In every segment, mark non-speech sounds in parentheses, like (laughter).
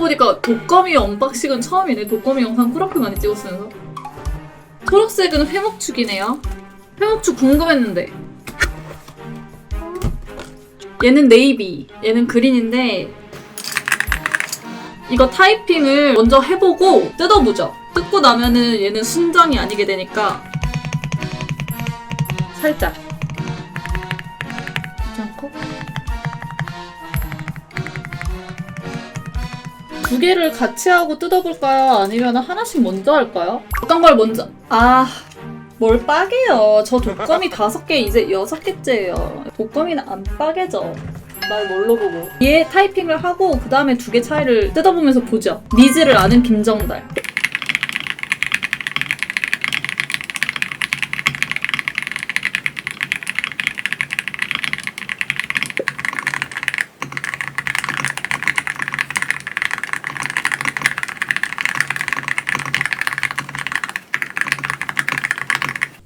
보니까 독거미 언박싱은 처음이네. 독거미 영상 그렇게 많이 찍었으면서. 초록색은 회목축이네요. 회목축 궁금했는데. 얘는 네이비, 얘는 그린인데 이거 타이핑을 먼저 해보고 뜯어보죠. 뜯고 나면은 얘는 순정이 아니게 되니까 살짝 괜찮고 두 개를 같이 하고 뜯어볼까요? 아니면 하나씩 먼저 할까요? 어떤 걸 먼저 아... 뭘 빠개요. 저 독거미 (laughs) 다섯 개 이제 여섯 개째예요. 독거미는 안 빠개져. 날 뭘로 보고. 얘 타이핑을 하고 그 다음에 두 개 차이를 뜯어보면서 보죠. 니즈를 아는 김정달.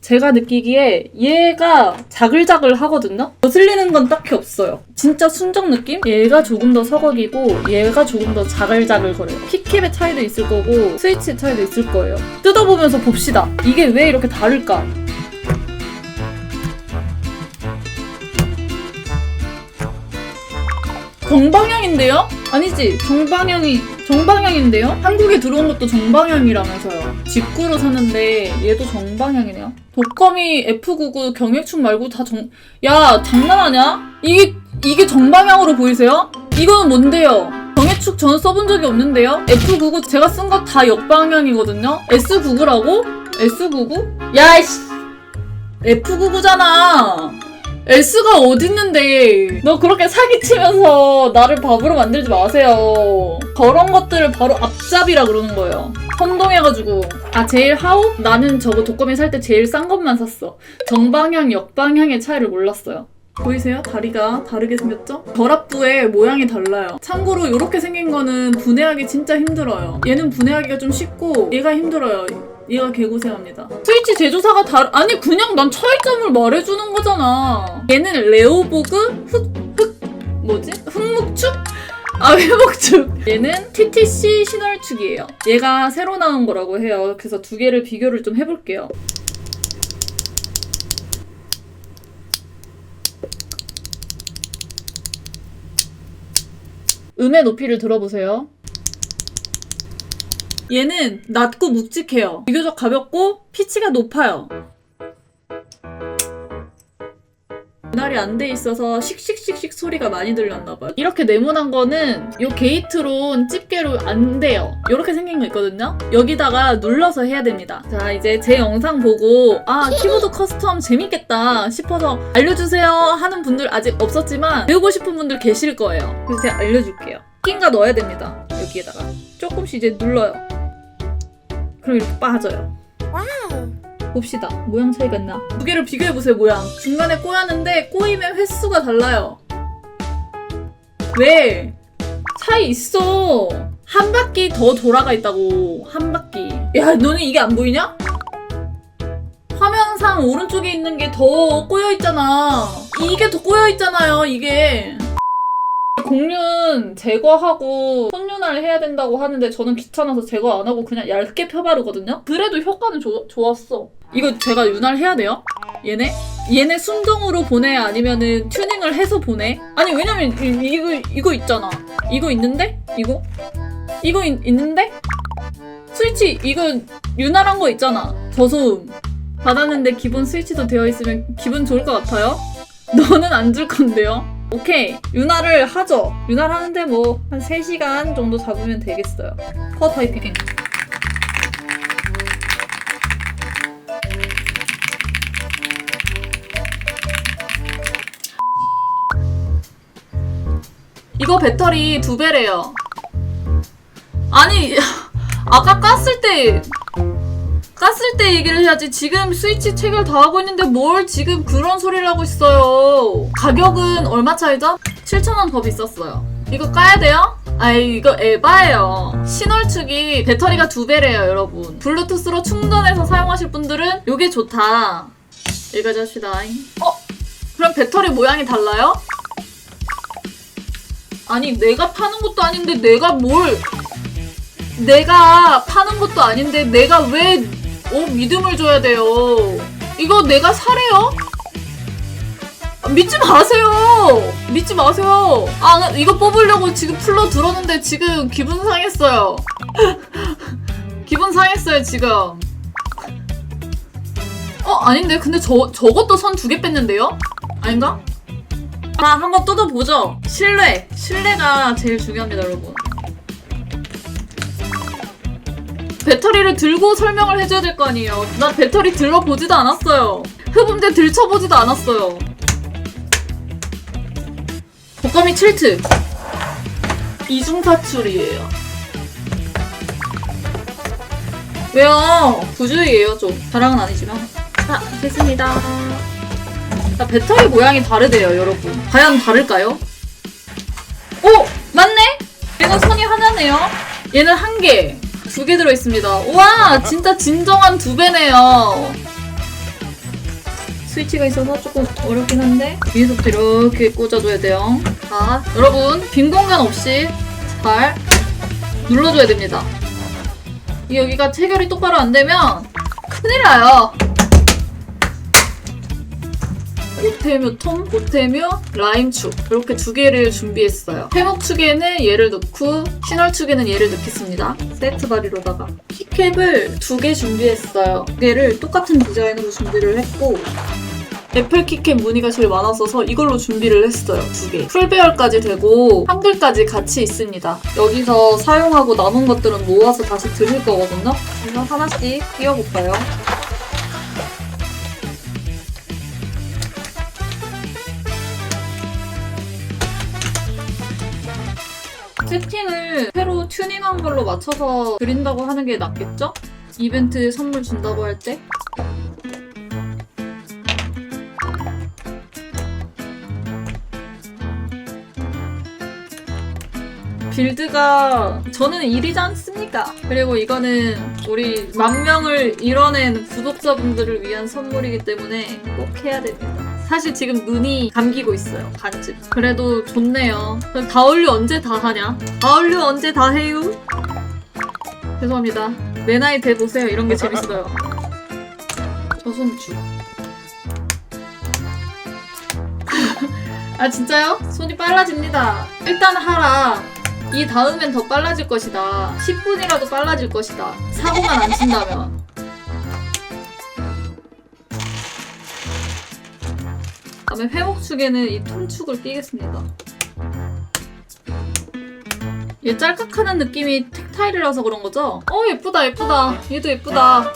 제가 느끼기에 얘가 자글자글 하거든요? 거슬리는 건 딱히 없어요. 진짜 순정 느낌? 얘가 조금 더 서걱이고 얘가 조금 더 자글자글 거려요. 키캡의 차이도 있을 거고 스위치 차이도 있을 거예요. 뜯어보면서 봅시다. 이게 왜 이렇게 다를까? 정방향인데요? 아니지 정방향이 정방향인데요? 한국에 들어온 것도 정방향이라면서요 직구로 샀는데 얘도 정방향이네요 독거미 F99 경액축 말고 다 정... 야 장난하냐? 이게 이게 정방향으로 보이세요? 이거는 뭔데요? 경액축 저는 써본 적이 없는데요? F99 제가 쓴 거 다 역방향이거든요? S99라고? S99? 야이씨 F99잖아 S가 어딨는데 너 그렇게 사기치면서 나를 바보로 만들지 마세요 저런 것들을 바로 앞잡이라 그러는 거예요 선동해가지고 아 제일 하우? 나는 저거 독거미 살 때 제일 싼 것만 샀어 정방향 역방향의 차이를 몰랐어요 보이세요? 다리가 다르게 생겼죠? 결합부의 모양이 달라요. 참고로 이렇게 생긴 거는 분해하기 진짜 힘들어요. 얘는 분해하기가 좀 쉽고 얘가 힘들어요. 얘가 개고생합니다. 스위치 제조사가 다 아니 그냥 난 차이점을 말해주는 거잖아. 얘는 레오보그 흑, 흑 뭐지? 흑목축? 아 회목축. 얘는 TTC 신월축이에요. 얘가 새로 나온 거라고 해요. 그래서 두 개를 비교를 좀 해볼게요. 음의 높이를 들어보세요. 얘는 낮고 묵직해요. 비교적 가볍고 피치가 높아요. 분할이 안 돼 있어서 씩씩씩씩 소리가 많이 들렸나봐요. 이렇게 네모난 거는 이 게이트론 집게로 안 돼요. 이렇게 생긴 거 있거든요. 여기다가 눌러서 해야 됩니다. 자 이제 제 영상 보고 아 키보드 커스텀 재밌겠다 싶어서 알려주세요 하는 분들 아직 없었지만 배우고 싶은 분들 계실 거예요. 그래서 제가 알려줄게요. 낀가 넣어야 됩니다. 여기에다가 조금씩 이제 눌러요. 그럼 이렇게 빠져요. 봅시다. 모양 차이가 있나? 두 개를 비교해보세요, 모양. 중간에 꼬였는데 꼬이면 횟수가 달라요. 왜? 차이 있어. 한 바퀴 더 돌아가 있다고. 한 바퀴. 야, 너는 이게 안 보이냐? 화면상 오른쪽에 있는 게 더 꼬여 있잖아. 이게 더 꼬여 있잖아요, 이게. 공륜 제거하고 손윤화를 해야 된다고 하는데 저는 귀찮아서 제거 안 하고 그냥 얇게 펴바르거든요? 그래도 효과는 조- 좋았어. 이거 제가 윤활 해야 돼요? 얘네? 얘네 순정으로 보내 아니면은 튜닝을 해서 보내? 아니 왜냐면 이, 이거 이거 있잖아. 이거 있는데? 이거? 이거 있, 있는데? 스위치 이거 윤활한 거 있잖아. 저소음. 받았는데 기본 스위치도 되어 있으면 기분 좋을 것 같아요? 너는 안 줄 건데요? 오케이 윤활을 하죠. 윤활 하는데 뭐 한 3시간 정도 잡으면 되겠어요. 퍼 타이핑. 이거 배터리 두 배래요. 아니 (laughs) 아까 깠을 때 깠을 때 얘기를 해야지 지금 스위치 체결 다 하고 있는데 뭘 지금 그런 소리를 하고 있어요 가격은 얼마 차이죠? 7,000원 더 비쌌어요 이거 까야 돼요? 아이 이거 에바예요 신월축이 배터리가 두 배래요 여러분 블루투스로 충전해서 사용하실 분들은 이게 좋다 여기까지 합시다 어? 그럼 배터리 모양이 달라요? 아니 내가 파는 것도 아닌데 내가 뭘 내가 파는 것도 아닌데 내가 왜 어, 믿음을 줘야 돼요? 이거 내가 사래요? 아, 믿지 마세요. 믿지 마세요. 아, 이거 뽑으려고 지금 풀러 들었는데 지금 기분 상했어요. (laughs) 기분 상했어요, 지금. 어, 아닌데? 근데 저, 저것도 선 두 개 뺐는데요? 아닌가? 자, 한번 뜯어보죠. 신뢰. 신뢰가 제일 중요합니다, 여러분. 배터리를 들고 설명을 해줘야 될 거 아니에요. 나 배터리 들러보지도 않았어요. 흡음대 들쳐보지도 않았어요. 독감이 7트. 이중사출이에요. 왜요? 부주의예요, 좀. 자랑은 아니지만. 자, 됐습니다. 자, 배터리 모양이 다르대요, 여러분. 과연 다를까요? 오! 맞네? 얘는 선이 하나네요. 얘는 한 개. 두 개 들어있습니다. 우와! 진짜 진정한 두 배네요. 스위치가 있어서 조금 어렵긴 한데 위에서부터 이렇게 꽂아줘야 돼요. 자, 여러분 빈 공간 없이 잘 눌러줘야 됩니다. 이 여기가 체결이 똑바로 안 되면 큰일 나요. 오테뮤 톰, 오테뮤 라임축 이렇게 두 개를 준비했어요. 회목축에는 얘를 넣고 신월축에는 얘를 넣겠습니다. 세트 바리로다가 키캡을 두 개 준비했어요. 두 개를 똑같은 디자인으로 준비를 했고 애플 키캡 무늬가 제일 많았어서 이걸로 준비를 했어요. 두 개. 풀배열까지 되고 한글까지 같이 있습니다. 여기서 사용하고 남은 것들은 모아서 다시 드릴 거거든요. 그래서 하나씩 끼워볼까요? 세팅을 새로 튜닝한 걸로 맞춰서 드린다고 하는 게 낫겠죠? 이벤트 선물 준다고 할 때? 빌드가 저는 일이지 않습니까? 그리고 이거는 우리 만 명을 이뤄낸 구독자분들을 위한 선물이기 때문에 꼭 해야 됩니다. 사실 지금 눈이 감기고 있어요. 간지. 그래도 좋네요. 그럼 다올류 언제 다 하냐? 다올류 언제 다 해요? 죄송합니다. 내 나이 돼 보세요. 이런 게 재밌어요. (laughs) 저손주. (laughs) 아 진짜요? 손이 빨라집니다. 일단 하라. 이 다음엔 더 빨라질 것이다. 10분이라도 빨라질 것이다. 사고만 안 친다면. 다음에 회목축에는 이 톰축을 끼겠습니다. 얘 짤깍하는 느낌이 텍타일이라서 그런 거죠? 어 예쁘다 예쁘다. 얘도 예쁘다.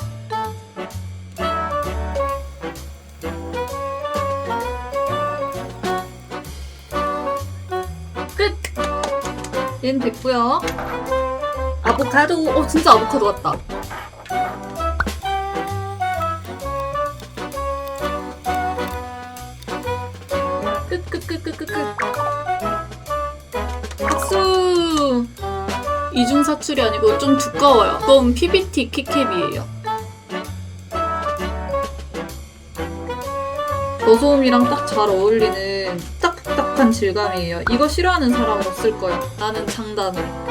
끝! 얘는 됐고요. 아보카도. 어 진짜 아보카도 같다. 끝. 박수. 이중 사출이 아니고 좀 두꺼워요. 두꺼운 PBT 키캡이에요. 저소음이랑 딱 잘 어울리는 딱딱한 질감이에요. 이거 싫어하는 사람은 없을 거예요. 나는 장단을.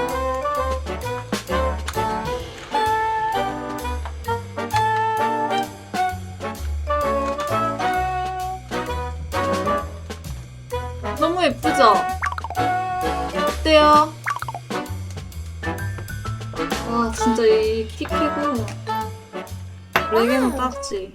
어때요? 와 진짜 이 키캡은 레게는 딱지